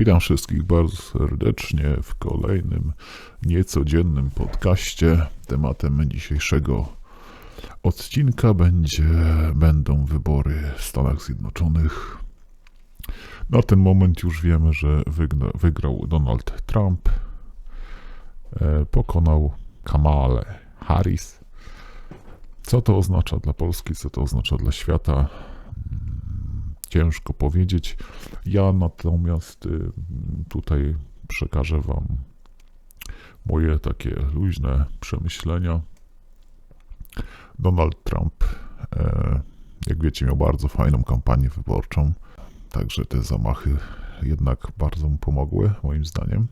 Witam wszystkich bardzo serdecznie w kolejnym niecodziennym podcaście. Tematem dzisiejszego odcinka będzie, będą wybory w Stanach Zjednoczonych. Na ten moment już wiemy, że wygna, wygrał Donald Trump. E, pokonał Kamalę Harris. Co to oznacza dla Polski, co to oznacza dla świata? Ciężko powiedzieć. Ja natomiast y, tutaj przekażę Wam moje takie luźne przemyślenia. Donald Trump, e, jak wiecie, miał bardzo fajną kampanię wyborczą, także te zamachy jednak bardzo mu pomogły, moim zdaniem.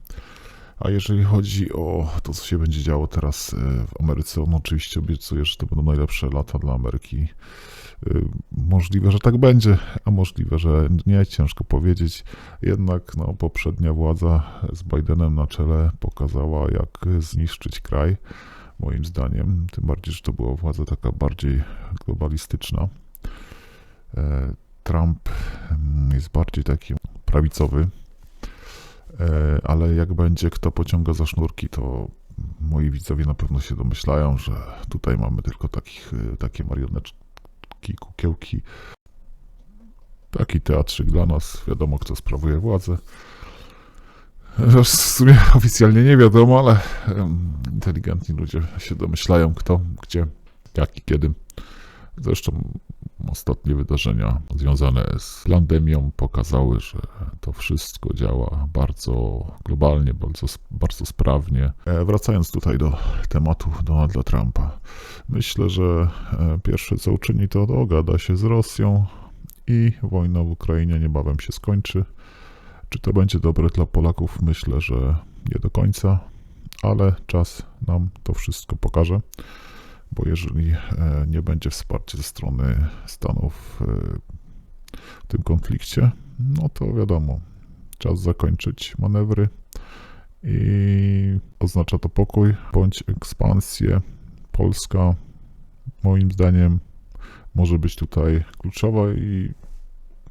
A jeżeli chodzi o to, co się będzie działo teraz e, w Ameryce, on oczywiście obiecuje, że to będą najlepsze lata dla Ameryki. Możliwe, że tak będzie, a możliwe, że nie, ciężko powiedzieć. Jednak no, poprzednia władza z Bidenem na czele pokazała, jak zniszczyć kraj, moim zdaniem. Tym bardziej, że to była władza taka bardziej globalistyczna. E, Trump mm, jest bardziej taki prawicowy, E, ale jak będzie kto pociąga za sznurki, to moi widzowie na pewno się domyślają, że tutaj mamy tylko takich, e, takie marionetki, kukiełki. Taki teatrzyk dla nas, wiadomo kto sprawuje władzę. W sumie oficjalnie nie wiadomo, ale inteligentni ludzie się domyślają kto, gdzie, jak i kiedy. Zresztą ostatnie wydarzenia związane z pandemią pokazały, że to wszystko działa bardzo globalnie, bardzo, bardzo sprawnie. E, Wracając tutaj do tematu Donalda Trumpa, myślę, że e, pierwsze co uczyni to dogada się z Rosją i wojna w Ukrainie niebawem się skończy. Czy to będzie dobre dla Polaków? Myślę, że nie do końca, ale czas nam to wszystko pokaże bo jeżeli e, nie będzie wsparcia ze strony Stanów w tym konflikcie, no to wiadomo, czas zakończyć manewry i oznacza to pokój bądź ekspansję. Polska, moim zdaniem, może być tutaj kluczowa i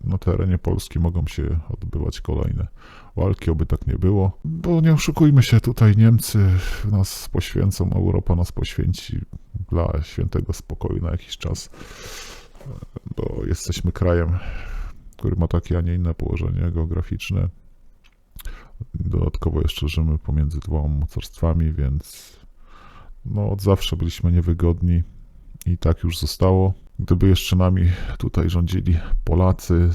na terenie Polski mogą się odbywać kolejne walki, oby tak nie było. Bo nie oszukujmy się, tutaj Niemcy nas poświęcą, Europa nas poświęci dla świętego spokoju na jakiś czas, bo jesteśmy krajem, który ma takie, a nie inne położenie geograficzne. Dodatkowo jeszcze żyjemy pomiędzy dwoma mocarstwami, więc no, od zawsze byliśmy niewygodni i tak już zostało. Gdyby jeszcze nami tutaj rządzili Polacy,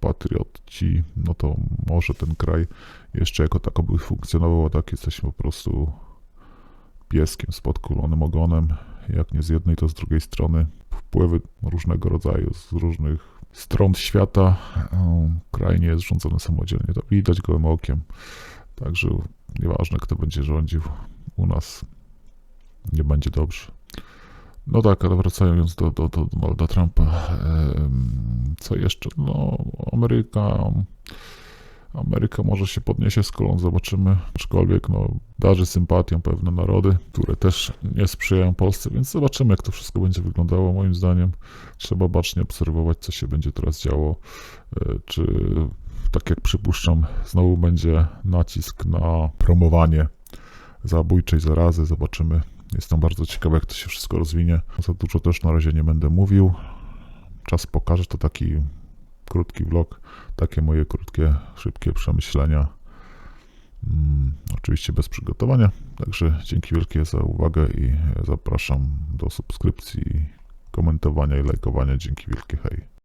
patrioci, no to może ten kraj jeszcze jako tako by funkcjonował, a tak jesteśmy po prostu pieskiem z podkulonym ogonem. Jak nie z jednej, to z drugiej strony. Wpływy różnego rodzaju z różnych stron świata. Um, Kraj nie jest rządzony samodzielnie, to widać gołym okiem. Także nieważne, kto będzie rządził u nas, nie będzie dobrze. No tak, ale wracając do, do, do Donalda Trumpa, em, co jeszcze? No, Ameryka. Ameryka może się podniesie z kolą, zobaczymy. Aczkolwiek no, darzy sympatią pewne narody, które też nie sprzyjają Polsce, więc zobaczymy, jak to wszystko będzie wyglądało. Moim zdaniem trzeba bacznie obserwować, co się będzie teraz działo. E, Czy, tak jak przypuszczam, znowu będzie nacisk na promowanie zabójczej zarazy. Zobaczymy. Jestem bardzo ciekawy, jak to się wszystko rozwinie. Za dużo też na razie nie będę mówił. Czas pokaże, to taki krótki vlog, takie moje krótkie, szybkie przemyślenia. Mm, oczywiście bez przygotowania. Także dzięki wielkie za uwagę i zapraszam do subskrypcji, komentowania i lajkowania. Dzięki wielkie, hej.